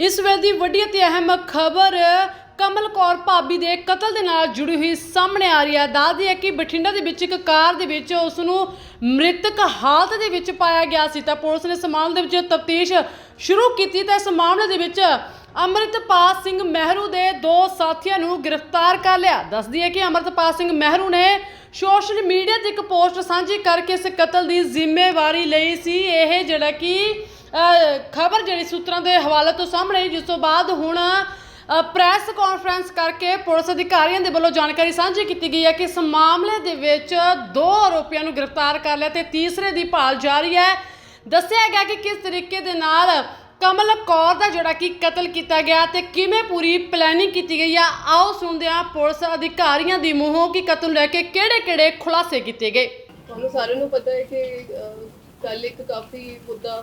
ਇਸ ਵੇਲੇ ਦੀ ਵੱਡੀ ਅਤੇ ਅਹਿਮ ਖਬਰ, ਕਮਲ ਕੌਰ ਭਾਬੀ ਦੇ ਕਤਲ ਦੇ ਨਾਲ ਜੁੜੀ ਹੋਈ ਸਾਹਮਣੇ ਆ ਰਹੀ ਹੈ। ਦੱਸਦੀ ਹੈ ਕਿ ਬਠਿੰਡਾ ਦੇ ਵਿੱਚ ਇੱਕ ਕਾਰ ਦੇ ਵਿੱਚ ਉਸ ਨੂੰ ਮ੍ਰਿਤਕ ਹਾਲਤ ਦੇ ਵਿੱਚ ਪਾਇਆ ਗਿਆ ਸੀ। ਤਾਂ ਪੁਲਿਸ ਨੇ ਇਸ ਮਾਮਲੇ ਦੇ ਵਿੱਚ ਤਫਤੀਸ਼ ਸ਼ੁਰੂ ਕੀਤੀ ਤਾਂ ਇਸ ਮਾਮਲੇ ਦੇ ਵਿੱਚ ਅੰਮ੍ਰਿਤਪਾਲ ਸਿੰਘ ਮਹਿਰੂ ਦੇ ਦੋ ਸਾਥੀਆਂ ਨੂੰ ਗ੍ਰਿਫਤਾਰ ਕਰ ਲਿਆ। ਦੱਸਦੀ ਹੈ ਕਿ ਅੰਮ੍ਰਿਤਪਾਲ ਸਿੰਘ ਮਹਿਰੂ ਨੇ ਸੋਸ਼ਲ ਮੀਡੀਆ ਤੇ ਇੱਕ ਪੋਸਟ ਸਾਂਝੀ ਕਰਕੇ ਇਸ ਕਤਲ ਦੀ ਜ਼ਿੰਮੇਵਾਰੀ ਲਈ ਸੀ। ਇਹ ਜਿਹੜਾ ਕਿ ਖਬਰ ਜਿਹੜੀ ਸੂਤਰਾਂ ਦੇ ਹਵਾਲੇ ਤੋਂ ਸਾਹਮਣੇ ਜਿਸ ਤੋਂ ਬਾਅਦ ਹੁਣ ਪ੍ਰੈਸ ਕਾਨਫਰੰਸ ਕਰਕੇ ਪੁਲਿਸ ਅਧਿਕਾਰੀਆਂ ਦੇ ਵੱਲੋਂ ਜਾਣਕਾਰੀ ਸਾਂਝੀ ਕੀਤੀ ਗਈ ਹੈ ਕਿ ਇਸ ਮਾਮਲੇ ਦੇ ਵਿੱਚ ਦੋ ਆਰੋਪੀਆਂ ਨੂੰ ਗ੍ਰਿਫਤਾਰ ਕਰ ਲਿਆ ਤੇ ਤੀਸਰੇ ਦੀ ਭਾਲ ਜਾਰੀ ਹੈ। ਦੱਸਿਆ ਗਿਆ ਕਿ ਕਿਸ ਤਰੀਕੇ ਦੇ ਨਾਲ ਕਮਲ ਕੌਰ ਦਾ ਜਿਹੜਾ ਕਿ ਕਤਲ ਕੀਤਾ ਗਿਆ ਤੇ ਕਿਵੇਂ ਪੂਰੀ ਪਲੈਨਿੰਗ ਕੀਤੀ ਗਈ ਆ, ਆਓ ਸੁਣਦੇ ਹਾਂ ਪੁਲਿਸ ਅਧਿਕਾਰੀਆਂ ਦੀ ਮੂੰਹੋਂ ਕਿ ਕਤਲ ਨੂੰ ਲੈ ਕੇ ਕਿਹੜੇ-ਕਿਹੜੇ ਖੁਲਾਸੇ ਕੀਤੇ ਗਏ। ਤੁਹਾਨੂੰ ਸਾਰਿਆਂ ਨੂੰ ਪਤਾ ਹੈ ਕਿ ਕੱਲ ਇੱਕ ਕਾਫੀ ਮੁੱਦਾ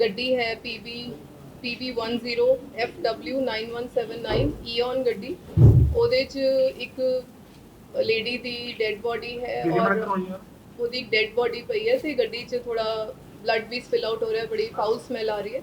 ਗੱਡੀ ਹੈ PB PB10FW9179 ਈਓਨ ਗੱਡੀ। ਉਹਦੇ 'ਚ ਇੱਕ ਲੇਡੀ ਦੀ ਡੈੱਡ ਬੋਡੀ ਹੈ ਔਰ ਉਹਦੀ ਡੈੱਡ ਬੋਡੀ ਪਈ ਹੈ ਤੇ ਗੱਡੀ 'ਚ ਥੋੜਾ ਬਲੱਡ ਵੀ ਸਪਿਲ ਆਊਟ ਹੋ ਰਿਹਾ ਬੜੀ ਫਾਊਲ ਸਮੈਲ ਆ ਰਹੀ ਹੈ।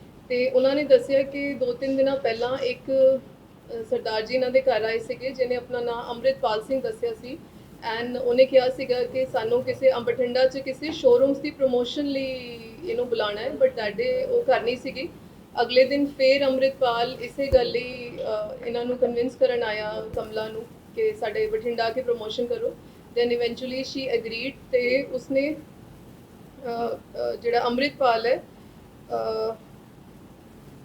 ਤੇ ਉਹਨਾਂ ਨੇ ਦੱਸਿਆ ਕਿ ਦੋ ਤਿੰਨ ਦਿਨਾਂ ਪਹਿਲਾਂ ਇੱਕ ਸਰਦਾਰ ਜੀ ਇਹਨਾਂ ਦੇ ਘਰ ਆਏ ਸੀਗੇ, ਜਿਹਨੇ ਆਪਣਾ ਨਾਮ ਅੰਮ੍ਰਿਤਪਾਲ ਸਿੰਘ ਦੱਸਿਆ ਸੀ। ਐਂਡ ਉਹਨੇ ਕਿਹਾ ਸੀਗਾ ਕਿ ਸਾਨੂੰ ਕਿਸੇ ਅੰਬਠਿੰਡਾ 'ਚ ਕਿਸੇ ਸ਼ੋਰੂਮਸ ਦੀ ਪ੍ਰੋਮੋਸ਼ਨ ਲਈ ਇਹਨੂੰ ਬੁਲਾਣਾ ਹੈ ਬਟ ਦੈਟ ਡੇ ਉਹ ਕਰ ਨਹੀਂ ਸੀਗੀ। ਅਗਲੇ ਦਿਨ ਫੇਰ ਅੰਮ੍ਰਿਤਪਾਲ ਇਸੇ ਗੱਲ ਲਈ ਇਹਨਾਂ ਨੂੰ ਕਨਵਿੰਸ ਕਰਨ ਆਇਆ ਕਮਲਾ ਨੂੰ ਕਿ ਸਾਡੇ ਬਠਿੰਡਾ ਕੇ ਪ੍ਰੋਮੋਸ਼ਨ ਕਰੋ। ਦੈਨ ਇਵੈਂਚੁਅਲੀ ਸ਼ੀ ਐਗਰੀਡ ਤੇ ਉਸਨੇ ਜਿਹੜਾ ਅੰਮ੍ਰਿਤਪਾਲ ਹੈ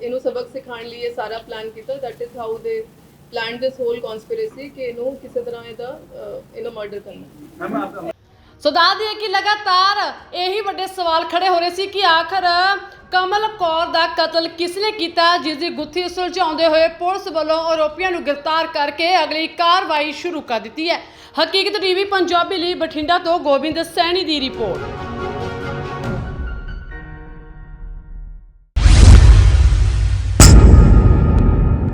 ਇਹਨੂੰ ਸਬਕ ਸਿਖਾਉਣ ਲਈ ਇਹ ਸਾਰਾ ਪਲਾਨ ਕੀਤਾ। That is how they plan this whole conspiracy ਕਿ ਇਹਨੂੰ ਕਿਸੇ ਤਰ੍ਹਾਂ ਇਹਦਾ ਇਹਨੂੰ ਮਰਡਰ ਕਰਨਾ। ਸੋ ਦੱਸ ਦਈਏ ਕਿ ਲਗਾਤਾਰ ਇਹੀ ਵੱਡੇ ਸਵਾਲ ਖੜੇ ਹੋ ਰਹੇ ਸੀ ਕਿ ਆਖਰ ਕਮਲ ਕੌਰ ਦਾ ਕਤਲ ਕਿਸ ਨੇ ਕੀਤਾ ਜਿਸ ਦੀ ਗੁੱਥੀ ਸੁਲਝਾਉਂਦੇ ਹੋਏ ਪੁਲਿਸ ਵੱਲੋਂ ਆਰੋਪੀਆਂ ਨੂੰ ਗ੍ਰਿਫਤਾਰ ਕਰਕੇ ਅਗਲੀ ਕਾਰਵਾਈ ਸ਼ੁਰੂ ਕਰ ਦਿੱਤੀ ਹੈ। ਹਕੀਕਤ ਟੀਵੀ ਪੰਜਾਬੀ ਲਈ ਬਠਿੰਡਾ ਤੋਂ ਗੋਬਿੰਦ ਸੈਣੀ ਦੀ ਰਿਪੋਰਟ।